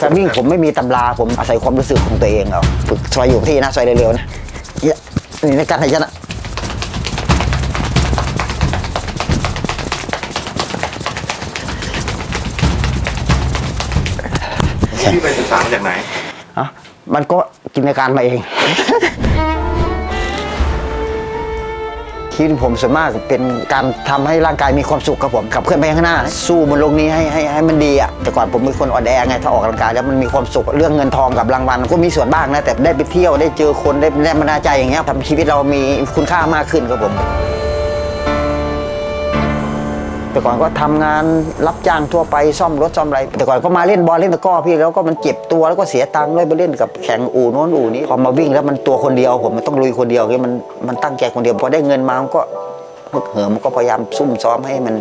การวิ่งผมไม่มีตำราผมอาศัยความรู้สึกของตัวเองเอาฝึกซอยอยู่กับที่นะซอยเร็วๆนะเนี่ยนี่ในการให้ฉันนะพี่ไปศึกษามาจากไหนอะมันก็จินตนาการมาเอง ชีวิตผมส่วนมากเป็นการทำให้ร่างกายมีความสุขครับผมขับเคลื่อนไปข้างหน้า สู้บนโลกนี้ให้ให้ให้มันดีอะแต่ก่อนผมเป็นคนอ่อนแอไงถ้าออกกำลังกายแล้วมันมีความสุขเรื่องเงินทองกับรางวัลก็มีส่วนบ้างนะแต่ได้ไปเที่ยวได้เจอคนได้แรงบันดาลใจอย่างเงี้ยทำให้ชีวิตเรามีคุณค่ามากขึ้นครับผม แต่ก่อนก็ทำงานรับจ้างทั่วไปซ่อมรถซ่อมอะไร แต่ก่อนก็มาเล่นบอลเล่นตะก้อพี่แล้วก็มันเจ็บตัวแล้วก็เสียตังค์ด้วยไปเล่นกับแข่งอู่โน้นอู่นี้พอมาวิ่งแล้วมันตัวคนเดียวผมมันต้องลุยคนเดียวคือมันมันตั้งใจคนเดียวพอได้เงินมามันก็ฮึกเหิมมันก็พยายามซุ่มซ้อมให้มัน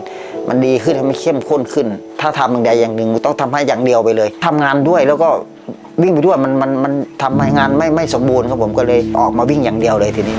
มันดีขึ้นให้มันเข้มข้นขึ้น ถ้าทำอย่างใดอย่างหนึ่งต้องทำให้อย่างเดียวไปเลยทำงานด้วยแล้วก็วิ่งไปด้วยมันมันมันทำให้งานไม่ไม่สมบูรณ์ครับผมก็เลยออกมาวิ่งอย่างเดียวเลยทีนี้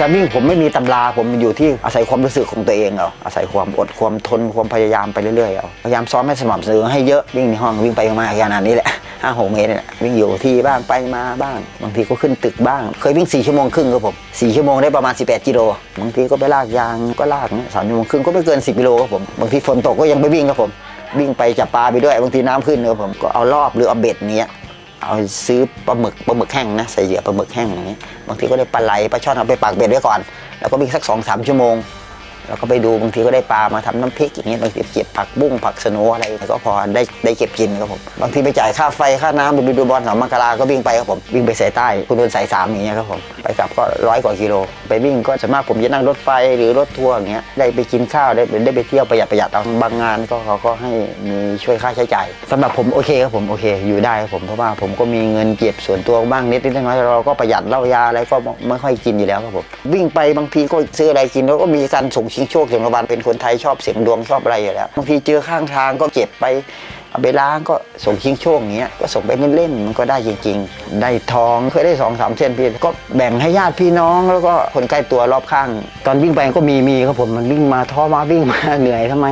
การวิ่งผมไม่มีตำราผมอยู่ที่อาศัยความรู้สึกของตัวเองเอาอาศัยความอดความทนความพยายามไปเรื่อยๆเอาพยายามซ้อมให้สม่ำเสมอให้เยอะวิ่งในห้องวิ่งไปมาขนาดนี้แหละห้าหกเมตรเนี่ยวิ่งอยู่ที่บ้างไปมาบ้าง บางทีก็ขึ้นตึกบ้าง เคยวิ่ง 4 ชั่วโมงครึ่งครับผม4ชั่วโมงได้ประมาณ 18 กิโลบางทีก็ไปลากยางก็ลากเนี่ยสามชั่วโมงครึ่งก็ไม่เกิน 10 กิโลครับผมบางทีฝนตกก็ยังไปวิ่งครับผมวิ่งไปจับปลาไปด้วยบางทีน้ำขึ้นครับผมก็เอารอบหรือเอาเบ็ดเนี้ย เอาซื้อปลาหมึกปลาหมึกแห้งนะใส่เหยื่อปลาหมึกแห้งอย่างนี้ บางทีก็ได้ปลาไหลปลาช่อนเอาไปปากเบ็ดไว้ก่อน แล้วก็มีสักสองสามชั่วโมง แล้วก็ไปดูบางทีก็ได้ปลามาทำน้ำพริกอย่างเงี้ยบางทีเก็บผักบุ้งผักสโนอะไรแล้วก็พอได้ได้เก็บกินครับผมบางทีไปจ่ายค่าไฟค่าน้ำไปดูบอลสามมังกราก็วิ่งไปครับผมวิ่งไปสายใต้คุณโดนสายสามอย่างเงี้ยครับผมไปกลับก็ร้อยกว่ากิโล ไปวิ่งก็ส่วนมากผมจะนั่งรถไฟหรือรถทัวร์อย่างเงี้ยได้ไปกินข้าวได้ได้ไปเที่ยวประหยัดประหยัดเอาบางงานก็เขาก็ให้มีช่วยค่าใช้จ่ายสำหรับผมโอเคครับผมโอเค อยู่ได้ครับผมเพราะว่าผมก็มีเงินเก็บส่วนตัวบ้างนิดนิดน้อยเราก็ประหยัดเหล้ายาอะไรก็ไม่ค่อยกินอยู่แล้วครับผมวิ่งไปบางทีก็ซื้ออะไรกินแล้วก็มีการส่งชิงโชคเสียงรางวัลเป็นคนไทยชอบเสียงดวงชอบอะไรอยู่แล้วบางทีเจอข้างทางก็เก็บไปเอาไปล้างก็ส่งชิงโชคอย่างเงี้ยก็ส่งไปเล่นๆมันก็ได้จริง ๆ ได้ทองเคยได้สองสามเส้นพี่ก็แบ่งให้ญาติพี่น้องแล้วก็คนใกล้ตัวรอบข้าง ตอนวิ่งไปก็มีมีครับผมมันวิ่งมาท้อมาวิ่งมาเหนื่อยทำไม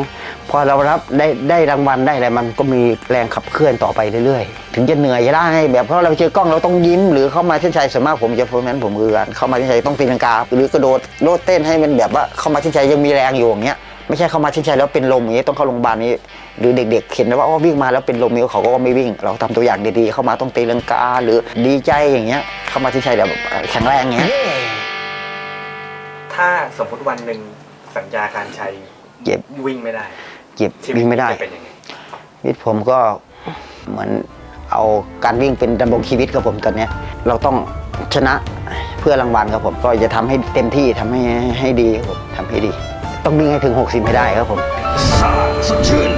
พอเรารับได้ได้รางวัลได้อะไรมันก็มีแรงขับเคลื่อนต่อไปเรื่อยๆ ถึงจะเหนื่อยจะได้แบบเพราะเราเจอกล้องเราต้องยิ้ม หรือเข้ามาเส้นชัยส่วนมากผมจะโฟร์แมนผมคือการเข้ามาเส้นชัยต้องตีลังกา หรือกระโดดโลดเต้นให้มันแบบว่าเข้ามาเส้นชัยยังมีแรงอยู่อย่างเงี้ยไม่ใช่เข้ามาเส้นชัยแล้วเป็นลมอย่างเงี้ยต้องเข้าโรงพยาบาลนี้ หรือเด็กๆเห็นว่าอ๋อวิ่งมาแล้วเป็นลมนี้เขาก็ไม่วิ่ง เราทำตัวอย่างดีๆ เข้ามาต้องตีลังกาหรือดีใจอย่างเงี้ยเข้ามาเส้นชัยแบบแข็งแรงอย่างเงี้ยถ้าสมมติวันหนึ่งสัญญาการใช้เจ็บวิ่งไม่ได้ เจ็บชีวิตวิ่งไม่ได้จะเป็นยังไงชีวิตผมก็เหมือนเอาการวิ่งเป็นดำรงชีวิตครับผมตอนเนี้ยเราต้องชนะเพื่อรางวัลครับผมก็จะทำให้เต็มที่ทำให้ให้ดีครับผมทำให้ดี ต้องวิ่งให้ถึง 60 ให้ได้ครับผมสร้างสดชื่น